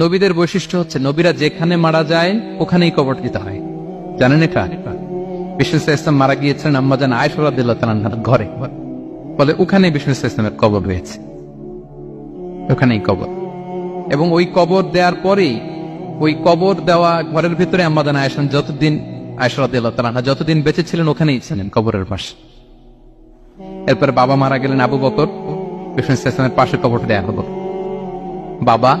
নবীদের বৈশিষ্ট্য হচ্ছে, নবীরা যেখানে মারা যায় ওখানেই কবর দিতে হয়। জানেন এটা? বিষ্ণু ইসলাম মারা গিয়েছিলেন আম্মাজান আয়সরাদিল্লাহ তালার ঘরে। বলে ওখানে বিষ্ণু ইসলামের কবর রয়েছে। ওখানেই কবর। এবং ওই কবর দেওয়ার পরেই, ওই কবর দেওয়া ঘরের ভিতরে আম্মাদান আয়সান যতদিন আয়সরাদিল্লাহ তালাহা যতদিন বেঁচে ছিলেন, ওখানেই ছিলেন কবরের পাশে। এরপরে বাবা মারা গেলেন আবু বকর। বিষ্ণু পাশে কবর দেয়া হলো। বাবা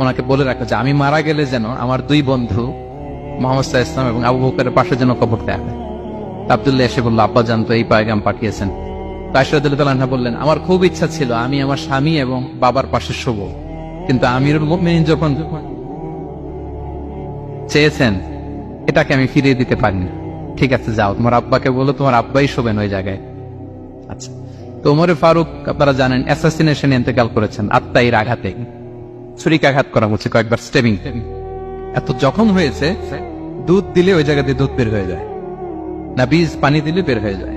ওনাকে বলে রাখো যে আমি মারা গেলে যেন আমার দুই বন্ধু মোহাম্মদ ইসলাম এবং আবু বকরের পাশে যেন কবর হয় আব্দুল্লাহ এসে বলল, আব্বা জান তো এই পায়গাম পাঠিয়েছেন। তাইশাদুল্লাহ বললেন, আমার খুব ইচ্ছা ছিল, আমি আমার স্বামী এবং বাবার পাশে শুভ কিন্তু আমিরুল মুমিনিন যখন চেয়েছেন, এটাকে আমি ফিরিয়ে দিতে পারিনি। ঠিক আছে, যাও, তোমার আব্বাকে বলো, তোমার আব্বাই শোবেন ওই জায়গায়। আচ্ছা তো ওমরে ফারুক, আপনারা জানেন, অ্যাসাসিনেশন ইন্তেকাল করেছেন আত্মাইর আঘাতে। ছুরিকাঘাত করা হচ্ছে কয়েকবার স্টেবিং এত জখম হয়েছে, দুধ দিলে ওই জায়গা দিয়ে দুধ বের হয়ে যায়। না বীজ পানি দিলে বের হয়ে যায়।